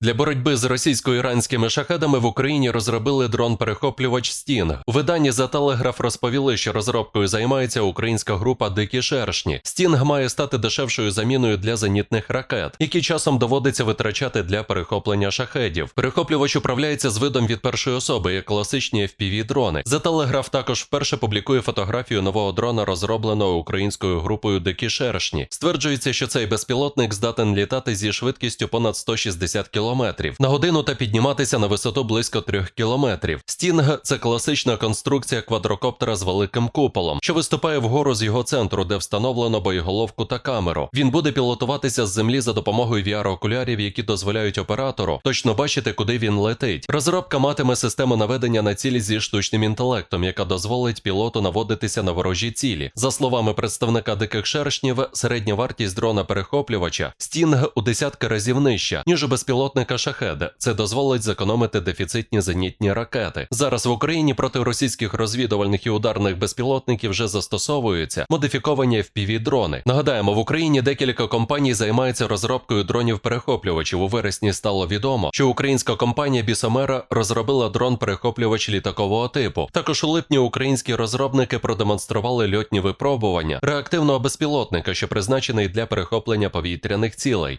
Для боротьби з російсько-іранськими шахедами в Україні розробили дрон-перехоплювач Стінг. У виданні за телеграф розповіли, що розробкою займається українська група Дикі Шершні. Стінг має стати дешевшою заміною для зенітних ракет, які часом доводиться витрачати для перехоплення шахедів. Перехоплювач управляється з видом від першої особи, як класичні FPV-дрони. За телеграф також вперше публікує фотографію нового дрона, розробленого українською групою Дикі Шершні. Стверджується, що цей безпілотник здатен літати зі швидкістю понад 160 км на годину та підніматися на висоту близько 3 км. Стінг це класична конструкція квадрокоптера з великим куполом, що виступає вгору з його центру, де встановлено боєголовку та камеру. Він буде пілотуватися з землі за допомогою VR-окулярів, які дозволяють оператору точно бачити, куди він летить. Розробка матиме систему наведення на цілі зі штучним інтелектом, яка дозволить пілоту наводитися на ворожі цілі. За словами представника диких шершнів, середня вартість дрона перехоплювача Стінг у десятки разів нижча, ніж у безпілотника шахеда. Це дозволить зекономити дефіцитні зенітні ракети. Зараз в Україні проти російських розвідувальних і ударних безпілотників вже застосовуються модифіковані FPV-дрони. Нагадаємо, в Україні декілька компаній займаються розробкою дронів-перехоплювачів. У вересні стало відомо, що українська компанія Бісомера розробила дрон-перехоплювач літакового типу. Також у липні українські розробники продемонстрували льотні випробування реактивного безпілотника, що призначений для перехоплення повітряних цілей.